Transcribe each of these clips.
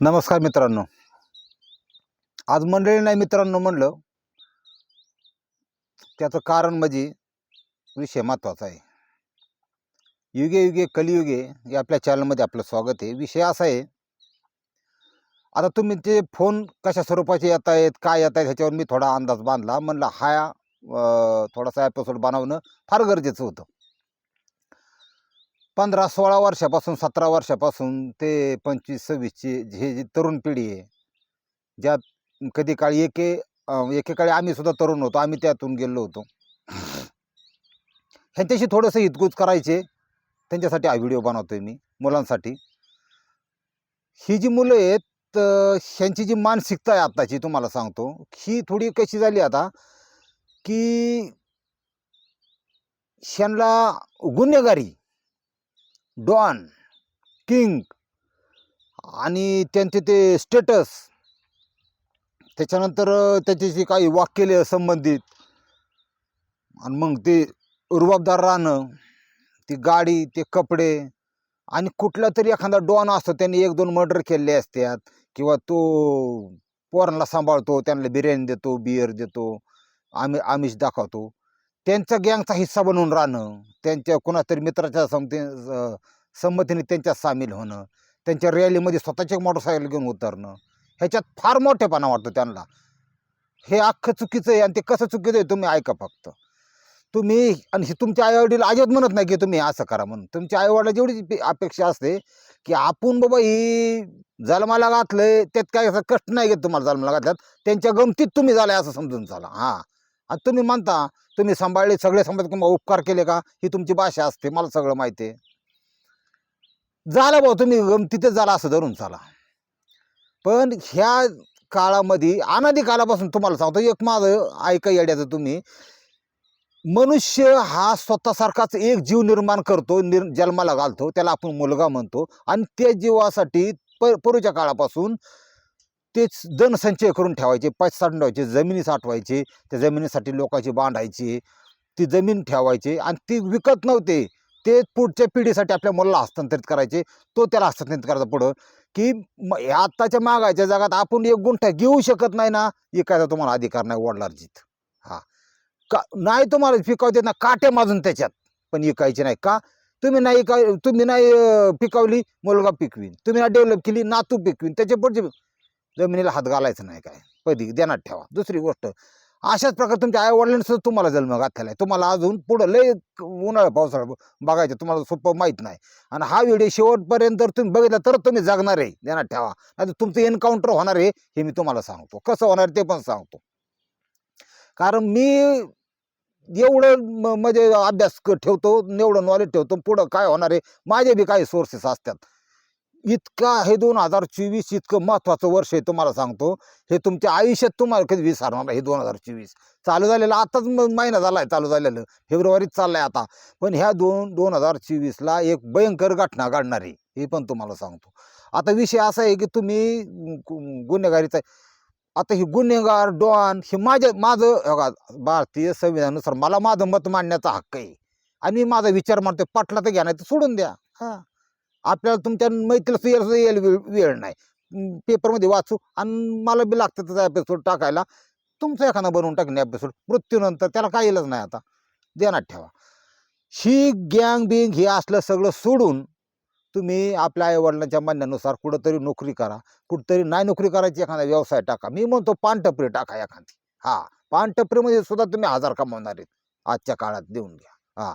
नमस्कार मित्रांनो. आज मंडळी नाही मित्रांनो म्हणलं त्याचं कारण म्हणजे विषय महत्त्वाचा आहे. युगे युगे कलियुगे हे आपल्या चॅनलमध्ये आपलं स्वागत आहे. विषय असा आहे आता तुम्ही ते फोन कशा स्वरूपाचे येत आहेत काय येत आहेत ह्याच्यावर मी थोडा अंदाज बांधला. म्हणलं हा थोडासा एपिसोड बनवणं फार गरजेचं होतं. पंधरा सोळा वर्षापासून सतरा वर्षापासून ते पंचवीस सव्वीसची हे जी तरुण पिढी आहे ज्यात कधी काळी एके एकेकाळी आम्ही सुद्धा तरुण होतो आम्ही त्यातून गेलो होतो. ह्यांच्याशी थोडंसं हितगुज करायचे त्यांच्यासाठी हा व्हिडिओ बनवतोय मी मुलांसाठी. ही जी मुलं आहेत ह्यांची जी मानसिकता आहे आत्ताची तुम्हाला सांगतो ही थोडी कशी झाली आता की ह्यांना गुन्हेगारी डॉन किंग आणि त्यांचे ते स्टेटस. त्याच्यानंतर त्याच्याशी काही वाक्यले संबंधित आणि मग ते रुबाबदार राहणं ती गाडी ते कपडे आणि कुठला तरी एखादा डॉन असतो त्यांनी एक दोन मर्डर केलेले असतात किंवा तो पोरांना सांभाळतो त्यांना बिर्याणी देतो बियर देतो आम्ही आमिष दाखवतो. त्यांचा गँगचा हिस्सा बनवून राहणं त्यांच्या कुणातरी मित्राच्या समती संमतीने त्यांच्यात सामील होणं त्यांच्या रॅलीमध्ये स्वतःचे मोटरसायकल घेऊन उतरणं ह्याच्यात फार मोठेपणा वाटतो त्यांना. हे अख्खं चुकीचं आहे आणि ते कसं चुकीचं आहे तुम्ही ऐका फक्त. तुम्ही आणि हे तुमच्या आईवडील अजिबात म्हणत नाही की तुम्ही असं करा म्हणून. तुमच्या आईवडिला जेवढी अपेक्षा असते की आपण बाबा ही जन्माला घातलं त्यात काय असं कष्ट नाही घेत तुम्हाला जन्माला घातल्यात. त्यांच्या गमतीत तुम्ही झालाय असं समजून चाला. हां. आणि तुम्ही म्हणता तुम्ही सांभाळले सगळे सांभाळ किंवा उपकार केले का? ही तुमची भाषा असते मला सगळं माहिती आहे. झालं भाऊ तुम्ही गमतीतच झाला असं धरून चाला. पण ह्या काळामध्ये अनादी काळापासून तुम्हाला सांगतो एक माझं ऐका येड्याचं तुम्ही. मनुष्य हा स्वतःसारखाच एक जीव निर्माण करतो निर जन्माला घालतो त्याला आपण मुलगा म्हणतो. आणि त्या जीवासाठी प पूर्वीच्या काळापासून तेच धनसंचय करून ठेवायचे पैसे साठून ठेवायचे जमिनी साठवायचे त्या जमिनीसाठी लोकांची बांधायची ती जमीन ठेवायची आणि ती विकत नव्हते. ते पुढच्या पिढीसाठी आपल्या मुलाला हस्तांतरित करायचे. तो त्याला हस्तांतरित करायचा पुढं. की म- आत्ताच्या मागायच्या जगात आपण एक गुंठा घेऊ शकत नाही ना एखादा तुम्हाला अधिकार नाही वडिलार्जित हा. का नाही तुम्हाला पिकावते ना काटे माजून त्याच्यात. पण इकायचे नाही. का? तुम्ही नाही का तुम्ही नाही पिकवली मुलगा पिकवीन. तुम्ही नाही डेव्हलप केली नातू पिकवीन. त्याच्या पुढचे जमिनीला हात घालायचं नाही काय? पहिली देण्यात ठेवा. दुसरी गोष्ट अशाच प्रकारे तुमच्या आई वडिलांचं तुम्हाला जन्म घातलेला आहे. तुम्हाला अजून पुढं लय उन्हाळा पावसाळा बघायचं तुम्हाला सोपं माहीत नाही. आणि हा व्हिडिओ शेवटपर्यंत जर तुम्ही बघितला तर तुम्ही जगणार आहे. ध्यानात ठेवा. नाही तुमचं एन्काउंटर होणार आहे हे मी तुम्हाला सांगतो. कसं होणार आहे ते पण सांगतो. कारण मी एवढं म- म्हणजे अभ्यास क- ठेवतो एवढं नॉलेज ठेवतो. पुढं काय होणार आहे? माझे बी काही सोर्सेस असतात. इतका हे दोन हजार चोवीस इतकं महत्त्वाचं वर्ष आहे तुम्हाला सांगतो. हे तुमच्या आयुष्यात तुम्हाला कधी विसरणार हे दोन हजार चोवीस. चालू झालेलं आताच महिना झाला आहे चालू झालेलं. फेब्रुवारीत चाललं आहे आता. पण ह्या दोन दोन हजार चोवीसला एक भयंकर घटना घडणार आहे हे पण तुम्हाला सांगतो. आता विषय असा आहे की तुम्ही गुन्हेगारीचा आता ही गुन्हेगार डॉन हे माझ्या माझं भारतीय संविधानानुसार मला माझं मत मांडण्याचा हक्क आहे. आणि मी माझा विचार मांडतो पटला तर घ्या नाही तर सोडून द्या. हां. आपल्याला तुमच्या मैत्रीला सुद्धा यायला वेळ वेळ नाही. पेपरमध्ये वाचू आणि मला बी लागतं त्याचा एपिसोड टाकायला. तुमचा एखादा बनवून टाकणे एपिसोड मृत्यूनंतर त्याला काय येलच नाही आता. ध्यानात ठेवा. ही गँग बिंग हे असलं सगळं सोडून तुम्ही आपल्या आईवडिलांच्या म्हणण्यानुसार कुठंतरी नोकरी करा. कुठंतरी नाही नोकरी करायची एखादा व्यवसाय टाका. मी म्हणतो पानटपरी टाका एखादी. हां पानटपरीमध्ये सुद्धा तुम्ही हजार कमावणार आहेत. आजच्या काळात देऊन घ्या. हां.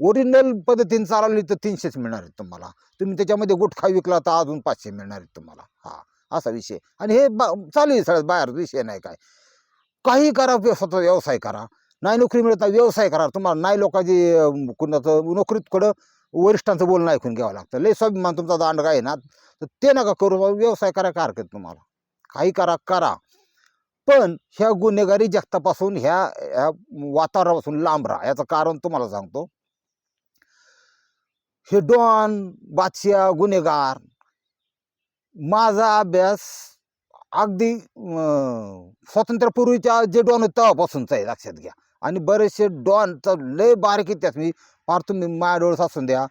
ओरिजिनल पद्धतीने चालवली तर तीनशेच मिळणार आहेत तुम्हाला. तुम्ही त्याच्यामध्ये गुटखा विकला तर अजून पाचशे मिळणार आहेत तुम्हाला. हा असा विषय. आणि हे बा चालू आहे सगळ्यात बाहेर विषय नाही काय. काही करा स्वतः व्यवसाय करा. नाही नोकरी मिळत नाही व्यवसाय करा. तुम्हाला नाही लोकांची कुणाचं नोकरीत वरिष्ठांचं बोलणं ऐकून घ्यावं लागतं. लय स्वाभिमान तुमचा दांडगा आहे ना. तर ते नका करू व्यवसाय करा काय हरकत तुम्हाला. काही करा करा. पण ह्या गुन्हेगारी जगतापासून ह्या ह्या वातावरणापासून लांब राहा. याचं कारण तुम्हाला सांगतो. हे डॉन बादशिया गुन्हेगार. माझा अभ्यास अगदी स्वातंत्र्यापूर्वीच्या स्वातंत्र्यपूर्वीच्या जे डॉन होते तेव्हापासूनचा आहे लक्षात घ्या. आणि बरेचसे डॉन तर लय बारीक त्यात मी. फार तुम्ही माझ्या डोळस असून द्या.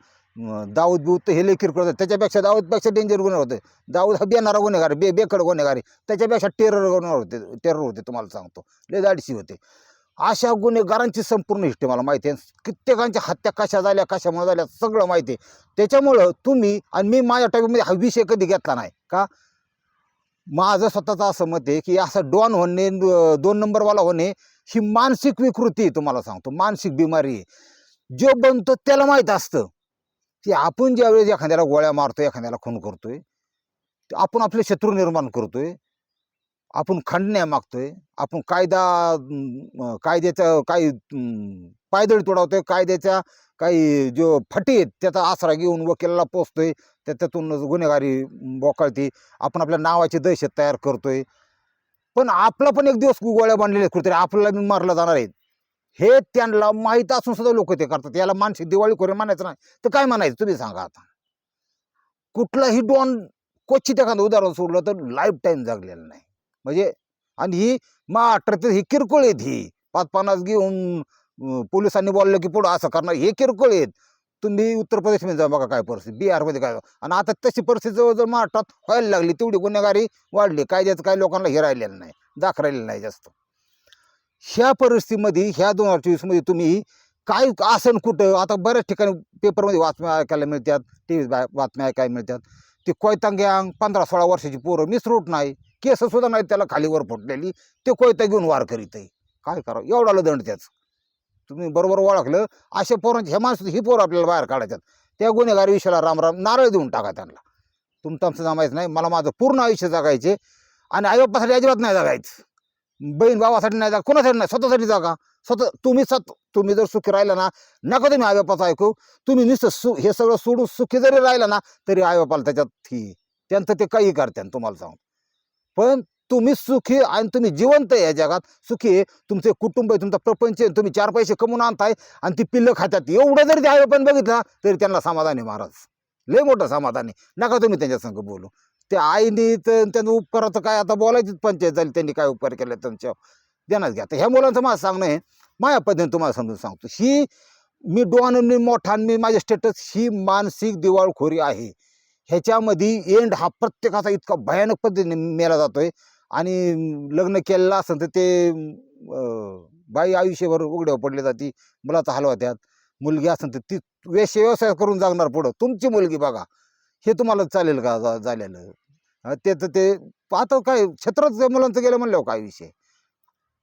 दाऊद बिऊद हे लय किरकोळ होतं. त्याच्यापेक्षा दाऊदपेक्षा डेंजर गुन्हे होते. दाऊद हा बेनारा गुन्हेगार बे बेकड गुन्हेगारी त्याच्यापेक्षा टेरर गुन्हेगार होते टेरर होते तुम्हाला सांगतो. लय दाडशी होते. अशा गुन्हेगारांची संपूर्ण हिस्ट्री मला माहिती आहे. कित्येकांच्या हत्या कशा झाल्या कशामुळे झाल्या सगळं माहिती आहे. त्याच्यामुळं तुम्ही आणि मी माझ्या टॉपिकमध्ये हा विषय कधी घेतला नाही. का? माझं स्वतःचं असं मत आहे की असं डॉन होणे दोन नंबरवाला होणे ही मानसिक विकृती आहे तुम्हाला सांगतो. मानसिक बिमारी आहे. जो बनतो त्याला माहीत असतं की आपण ज्यावेळेस एखाद्याला गोळ्या मारतोय एखाद्याला खून करतोय ते आपण आपले शत्रू निर्माण करतोय आपण खंडण्या मागतोय आपण कायदा कायद्याचा काही अं, पायदळी तोडावतोय कायद्याच्या काही जो फटी आहेत त्याचा आसरा घेऊन वकिलाला पोचतोय त्याच्यातून गुन्हेगारी बोकाळते आपण आपल्या नावाची दहशत तयार करतोय. पण आपला पण एक दिवस गोळ्या बांधलेल्या कुठेतरी आपल्याला बी मारलं जाणार आहेत. हे त्यांना माहीत असून सुद्धा लोक ते करतात. याला मानसिक दिवाळी खोरे म्हणायचं नाही. तर काय म्हणायचं? तुम्ही सांगा आता. कुठलाही डॉन क्वचित एखादं उदाहरण सोडलं तर लाईफ टाईम जगलेलं नाही. म्हणजे आणि ही महाराष्ट्रातील ही किरकोळ आहेत ही. पाच पन्नास घेऊन पोलिसांनी बोललं की पुढं असं करणार हे किरकोळ आहेत. तुम्ही उत्तर प्रदेशमध्ये जा बघा काय परिस्थिती बिहारमध्ये काय. आणि आता तशी परिस्थिती जवळजवळ महाराष्ट्रात व्हायला लागली तेवढी गुन्हेगारी वाढली. कायद्याचं काही लोकांना हे राहिलेलं नाही दाख राहिलेलं नाही जास्त. ह्या परिस्थितीमध्ये ह्या दोन हजार चोवीसमध्ये तुम्ही काय आसन कुठं? आता बऱ्याच ठिकाणी पेपरमध्ये बातम्या ऐकायला मिळतात टी व्ही बातम्या ऐकायला मिळतात. ते कोयतांग्यांग पंधरा सोळा वर्षाची पोरं मिसरूट नाही. केस सुद्धा नाही त्याला खालीवर फुटलेली. ते कोयता घेऊन वार करीत आहे. काय करावं? एवढाला दंड त्याच. तुम्ही बरोबर ओळखलं. अशा पोरांची हे माणसं ही पोरं आपल्याला बाहेर काढायच्यात. त्या गुन्हेगारी विषयाला रामराम नारळ देऊन टाका त्यांना. तुमचं आमचं जमायचं नाही. मला माझं पूर्ण आयुष्य जगायचे. आणि आईबापासाठी अजिबात नाही जगायचं. बहीण भावासाठी नाही जागा कोणासाठी नाही? स्वतःसाठी जागा. स्वतः तुम्ही सत तुम्ही जर सुखी राहिला ना नका तुम्ही आईबापाचं ऐकू. तुम्ही नुसतं सु हे सगळं सोडून सुखी जरी राहिला ना तरी आईबापाला त्याच्यात ही त्यांचं ते काही करते तुम्हाला सांगू पण तुम्ही सुखी आणि तुम्ही जिवंत आहे या जगात. सुखी आहे. तुमचे कुटुंब आहे तुमचा प्रपंच आहे तुम्ही चार पैसे कमवून आणताय आणि ती पिल्लं खात्यात. एवढं जरी त्या पण बघितलं तरी त्यांना समाधान आहे महाराज. लय मोठं समाधान आहे. नका तुम्ही त्यांच्या संग बोलू. त्या आईने तर त्यांचं उपकाराचं काय आता बोलायचीच पंचायत झाली त्यांनी काय उपकार केले त्यांच्या देण्यात घ्या. तर ह्या मुलांचं मला सांगणं आहे. माझ्या पद्धतीने तुम्हाला समजून सांगतो. ही मी डॉन मी मोठा मी माझे स्टेटस ही मानसिक दिवाळखोरी आहे. ह्याच्यामध्ये एंड हा प्रत्येकाचा इतका भयानक पद्धतीने मेला जातोय. आणि लग्न केलेलं असेल तर ते बाई आयुष्यभर उघड्यावर पडले जाती मुलाचा हलवा त्यात. मुलगी असेल तर ती वेश व्यवसाय करून जागणार पुढं. तुमची मुलगी बघा. हे तुम्हाला चालेल का? जा- झालेलं. ते तर ते आता काय क्षेत्रच मुलांचं गेलं म्हणल्यावर काय विषय?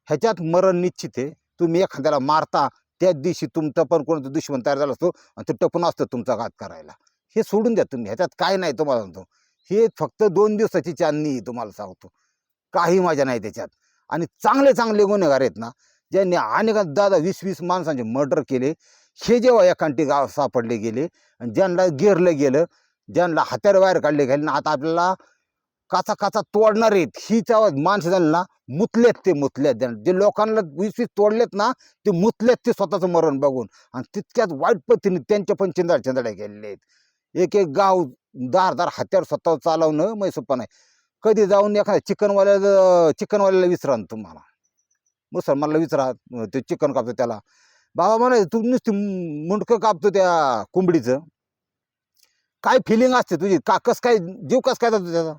ह्याच्यात मरण निश्चित आहे. तुम्ही एखाद्याला मारता त्याच दिवशी तुमचा पण कोणता दुश्मन तयार झाला असतो आणि ते टपून असतं तुमचा घात करायला. हे सोडून द्या तुम्ही. ह्याच्यात काय नाही तुम्हाला सांगतो. हे फक्त दोन दिवसाची चांदणी आहे तुम्हाला सांगतो. काही मजा नाही त्याच्यात. आणि चांगले चांगले गुन्हेगार आहेत ना ज्यांनी अनेक दादा वीस वीस माणसांचे मर्डर केले. हे जेव्हा एकांटी गाव सापडले गेले आणि ज्यांना गिरलं गेलं ज्यांना हात्यार बाहेर काढले गेले ना आता आपल्याला काचा काचा तोडणार आहेत. ही माणसं झाली ना मुतलेत ते मुतलेत. जे लोकांना वीस वीस तोडलेत ना ते मुतलेत ते स्वतःचं मरण बघून. आणि तितक्याच वाईट पद्धतीने त्यांच्या पण चिंदाड चिंदाड्या केलेले आहेत. एक एक गाव दार दार हत्यार स्वतः चालवणं मै सोपं नाही कधी जाऊन एखाद्या चिकनवाल्या चिकनवाल्याला विचारा ना तुम्हाला. मुसलमानला विचारा ते चिकन कापतो त्याला. बाबा म्हणायचं तू नुसती मुंडकं कापतो त्या कोंबडीचं. काय फिलिंग असते तुझी? का कस काय जीव कस काय जातो त्याचा?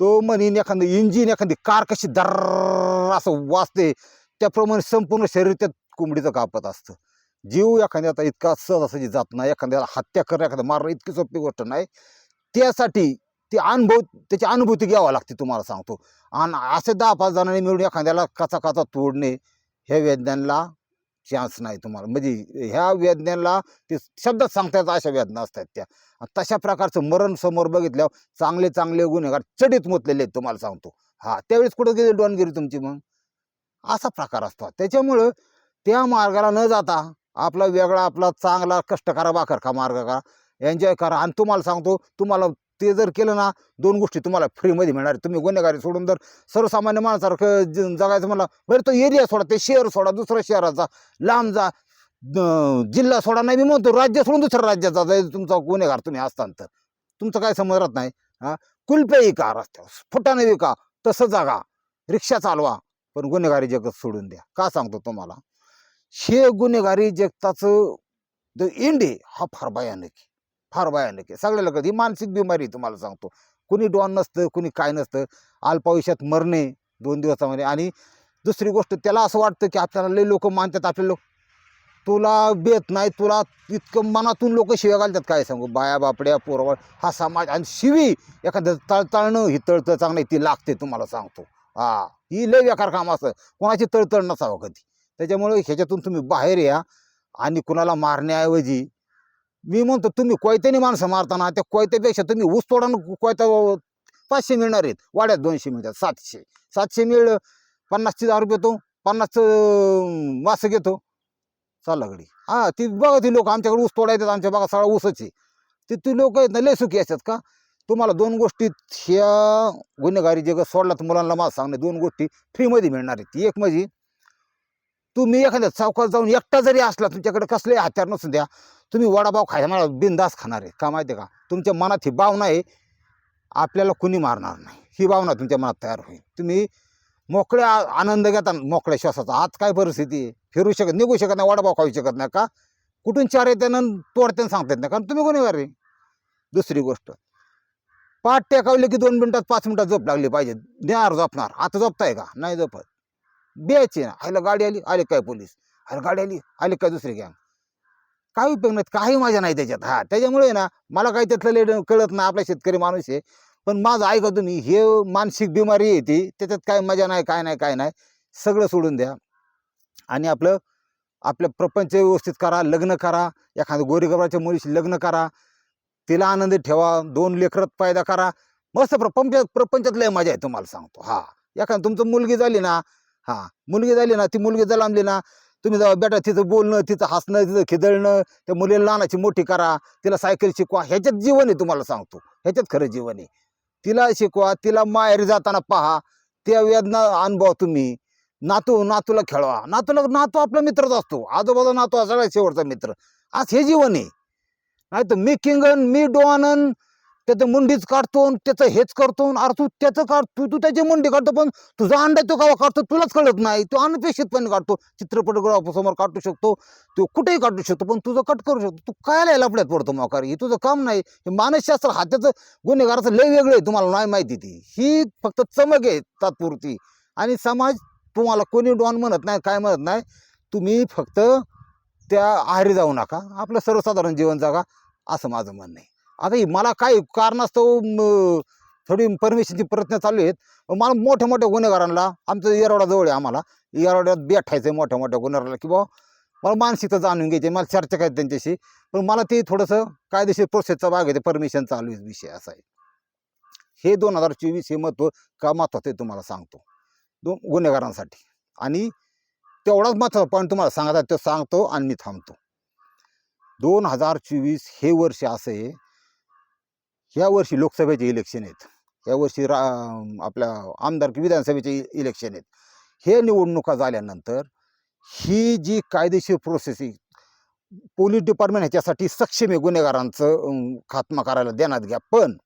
तो म्हणीन एखादं इंजिन एखादी कार कशी दर असं वाचते त्याप्रमाणे संपूर्ण शरीर त्या कोंबडीचं कापत असतं. जीव एखाद्याचा इतका सहजासहजी जात नाही एखाद्याला हत्या करणं एखादं मारणं इतकी सोपी गोष्ट नाही. त्यासाठी ती अनुभव त्याची अनुभूती घ्यावा लागते तुम्हाला सांगतो. आणि असे दहा पाच जणांनी मिळून एखाद्याला कचा कचा तोडणे ह्या वेदनांना चान्स नाही तुम्हाला. म्हणजे ह्या वेदनेला ते शब्दात सांगता येतात अशा वेदना असतात त्या. तशा प्रकारचं मरण समोर बघितल्यावर चांगले चांगले गुन्हेगार चढीत मुतलेले आहेत तुम्हाला सांगतो. हा त्यावेळेस कुठं गेली डॉनगिरी तुमची मग? असा प्रकार असतो. त्याच्यामुळं त्या मार्गाला न जाता आपला वेगळा आपला चांगला कष्ट करा बाकर का? मार्ग करा. एन्जॉय करा आणि तुम्हाला सांगतो तुम्हाला ते जर केलं ना दोन गोष्टी तुम्हाला फ्रीमध्ये मिळणार तुम्ही गुन्हेगारी सोडून जर सर्वसामान्य माणसासारखं जगायचं म्हणलं बरं तो एरिया सोडा ते शहर सोडा दुसऱ्या शहराचा लांब जा. जिल्हा सोडा नाही मी म्हणतो राज्य सोडून दुसऱ्या राज्याचा जा. तुमचा गुन्हेगार तुम्ही असताना तर तुमचं काय समज राहत नाही हा? कुलपे विका रस्त्यावर? फुटाने विका. तसं जागा. रिक्षा चालवा. पण गुन्हेगारी जगत सोडून द्या. का सांगतो तुम्हाला? हे गुन्हेगारी जगताचं द एंड आहे हा फार भयानक आहे फार भयानक आहे. सगळ्याला कधी ही मानसिक बिमारी आहे तुम्हाला सांगतो. कुणी डॉन नसतं कुणी काय नसतं अल्पायुष्यात मरणे दोन दिवसामध्ये. आणि दुसरी गोष्ट त्याला असं वाटतं की आपल्याला लय लोक मानतात आपले लोक तुला बेत नाही तुला इतकं मनातून लोक शिव्या घालतात काय सांगू? बाया बापड्या पोरवळ हा समाज आणि शिवी एखादं तळतळणं ही तळतळ चांगली ती लागते तुम्हाला सांगतो. हा ही लय बेकार काम असतं. कोणाची तळतळ नसावं कधी. त्याच्यामुळे ह्याच्यातून तुम्ही बाहेर या आणि कुणाला मारण्याऐवजी मी म्हणतो तुम्ही कोयत्याने माणसं मारताना त्या कोयत्यापेक्षा तुम्ही ऊस तोडानं कोयता पाचशे मिळणार आहेत. वाड्यात दोनशे मिळतात सातशे. सातशे मिळलं पन्नासची दारू घेतो पन्नासचं मासं घेतो. चालला गडी हां ती बघा ती लोक आमच्याकडे ऊस तोडायचं आमच्या बघा सगळा ऊसच आहे. ती ती लोक आहेत ना लय सुखी असतात का? तुम्हाला दोन गोष्टी ह्या गुन्हेगारी जग सोडला तर मुलांना मला सांगणे दोन गोष्टी फ्रीमध्ये मिळणार आहेत. एक म्हणजे तुम्ही एखाद्या चौकात जाऊन एकटा जरी असला तुमच्याकडे कसले हत्यार नसून द्या तुम्ही वडापाव खायला मला बिंदास खाणार आहे. का माहिती आहे का? तुमच्या मनात ही भावना आहे आपल्याला कुणी मारणार नाही. ही भावना तुमच्या मनात तयार होईल. तुम्ही मोकळ्या आनंद घेता मोकळ्या श्वासाचा. आज काय परिस्थिती आहे? फिरू शकत निघू शकत नाही वडापाव खाऊ शकत नाही का? कुठून चार येते ना तोडत्यानं सांगता येत नाही. कारण तुम्ही कोणी रे दुसरी गोष्ट. पाठ टेकावली की दोन मिनटात पाच मिनटात झोप लागली पाहिजे. देणार झोपणार आता झोपताय का? नाही झोपत. बियायची ना. आयला गाडी आली आले काय पोलीस? अरे गाडी आली आले काय दुसरी गॅंग काही उपयोग नाही काही मजा नाही त्याच्यात. हा त्याच्यामुळे ना मला काही त्यातलं लेड कळत नाही आपला शेतकरी माणूस आहे. पण माझं ऐका तुम्ही हे मानसिक बिमारी आहे ती त्याच्यात काय मजा नाही काय नाही काय नाही सगळं सोडून द्या. आणि आपलं आपलं प्रपंच व्यवस्थित करा लग्न करा एखाद्या गोरीगबाच्या मुलीशी लग्न करा तिला आनंद ठेवा दोन लेकरं फायदा करा. मस्त प्रपंच प्रपंचात लय मजा आहे तुम्हाला सांगतो. हा एखादं तुमचं मुलगी झाली ना हा मुलगी झाली ना ती मुलगी जलांबली ना तुम्ही जेव्हा बेटा तिचं बोलणं तिचं हसणं तिचं खिदळणं त्या मुलीला लहानाची मोठी करा तिला सायकल शिकवा ह्याच्यात जीवन आहे तुम्हाला सांगतो ह्याच्यात खरं जीवन आहे. तिला शिकवा तिला माहेरी जाताना पहा त्या वेदना अनुभवा तुम्ही नातू नातूला खेळवा नातूला नातू आपला मित्रच असतो आजोबाचा नातू हा सगळ्यात शेवटचा मित्र आज हे जीवन आहे. नाही तर मी किंगन मी डोआनन त्याचं मुंडीच काढतो त्याचं हेच करतो न अरे तू त्याचं काढ तू तू त्याची मुंडी काढतो पण तुझा अंडा तो कावा काढतो तुलाच कळत नाही. तो अनपेक्षितपणे काढतो. चित्रपटगृहासमोर काढू शकतो. तो कुठेही काढू शकतो पण तुझं कट करू शकतो. तू काय लपड्यात पडतो मोकार? हे तुझं काम नाही. हे मानसशास्त्र हात्याचं गुन्हेगाराचं लय वेगळं आहे तुम्हाला नाही माहिती ती. ही फक्त चमक आहे तात्पुरती. आणि समाज तुम्हाला कोणी डॉन म्हणत नाही काय म्हणत नाही. तुम्ही फक्त त्या आहारी जाऊ नका. आपलं सर्वसाधारण जीवन जगा. असं माझं म्हणणं आहे. आता मला काय कारणास्तव थोडी परमिशनची प्रयत्न चालू आहेत. मला मोठ्या मोठ्या गुन्हेगारांना आमचं येरवडा जवळ आहे आम्हाला येरवड्यात बेठायचं आहे मोठ्या मोठ्या गुन्हेगाराला की बाबा मला मानसिकता जाणून घ्यायची मला चर्चा करायची त्यांच्याशी. पण मला ते थोडंसं कायदेशीर प्रोसेसचा भाग आहे ते परमिशन चालू आहे विषय असा आहे. हे दोन हजार चोवीस हे महत्त्व का महत्त्वाचं आहे तुम्हाला सांगतो. दोन गुन्हेगारांसाठी. आणि तेवढाच महत्त्वाचा पॉईंट तुम्हाला सांगायचा तो सांगतो आणि मी थांबतो. दोन हजार चोवीस हे वर्ष असं आहे ह्या वर्षी लोकसभेचे इलेक्शन आहेत. या वर्षी रा आपल्या आमदार की विधानसभेचे इलेक्शन आहेत. हे निवडणुका झाल्यानंतर ही जी कायदेशीर प्रोसेस आहे पोलीस डिपार्टमेंट ह्याच्यासाठी सक्षम आहे गुन्हेगारांचं खात्मा करायला देण्यात घ्या. पण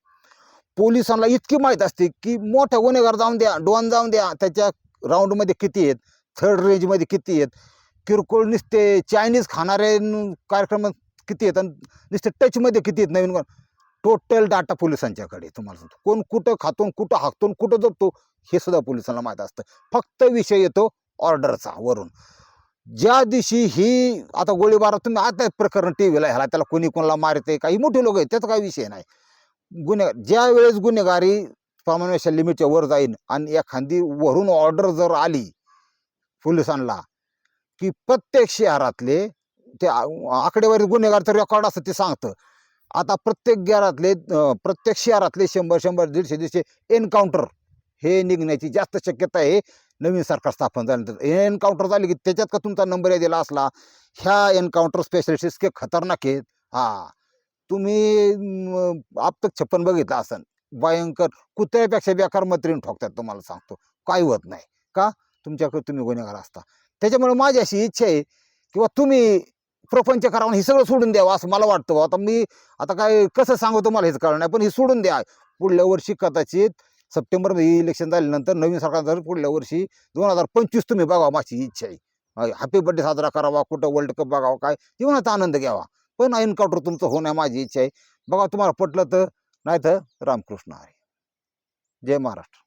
पोलिसांना इतकी माहीत असते की मोठा गुन्हेगार जाऊन द्या डॉन जाऊन द्या त्याच्या राऊंडमध्ये किती आहेत थर्ड रेंजमध्ये किती आहेत. किरकोळ नुसते चायनीज खाणारे कार्यक्रम किती आहेत आणि नुसते टचमध्ये किती आहेत नवीन टोटल डाटा पोलिसांच्याकडे तुम्हाला सांगतो. कोण कुठं खातून कुठं हाकतून कुठं जपतो हे सुद्धा पोलिसांना माहीत असतं. फक्त विषय येतो ऑर्डरचा वरून. ज्या दिवशी ही आता गोळीबार तुम्ही आता प्रकरण टी व्हीला ह्याला त्याला कोणी कोणाला मारते काही मोठे लोक आहेत त्याचा काही विषय नाही. गुन्हे ज्या वेळेस गुन्हेगारी प्रमाणापेक्षा लिमिटच्या वर जाईल आणि एखादी वरून ऑर्डर जर आली पोलिसांना की प्रत्येक शहरातले ते आ- आकडेवारी गुन्हेगारचं रेकॉर्ड असतं ते सांगतं. आता प्रत्येक घरातले प्रत्येक शहरातले शंभर शंभर दीडशे दीडशे एन्काउंटर हे निघण्याची जास्त शक्यता आहे. नवीन सरकार स्थापन झाल्यानंतर एन्काउंटर झाले की त्याच्यात का तुमचा नंबर दिला असला? ह्या एन्काउंटर स्पेशलिस्ट इतके खतरनाक आहेत. हा तुम्ही आपत छप्पन बघितलं असन. भयंकर कुत्र्यापेक्षा बेकार मत्रीन ठोकतात तुम्हाला सांगतो. काही होत नाही. का? तुमच्याकडे तुम्ही गुन्हेगार असता. त्याच्यामुळे माझी अशी इच्छा आहे किंवा तुम्ही प्रपंच करावं हे सगळं सोडून द्यावं असं मला वाटतं बा आता मी आता काय कसं सांगू तुम्हाला हेच कळलं नाही पण हे सोडून द्या. पुढल्या वर्षी कदाचित सप्टेंबरमध्ये इलेक्शन झाल्यानंतर नवीन सरकार झालं पुढल्या वर्षी दोन हजार पंचवीस तुम्ही बघा माझी इच्छा आहे. हॅपी बर्थडे साजरा करावा कुठं वर्ल्ड कप बघावा काय जीवनाचा आनंद घ्यावा. पण एन्काउंटर तुमचं होण्या माझी इच्छा आहे. बघा तुम्हाला पटलं तर नाही तर रामकृष्ण आहे जय महाराष्ट्र.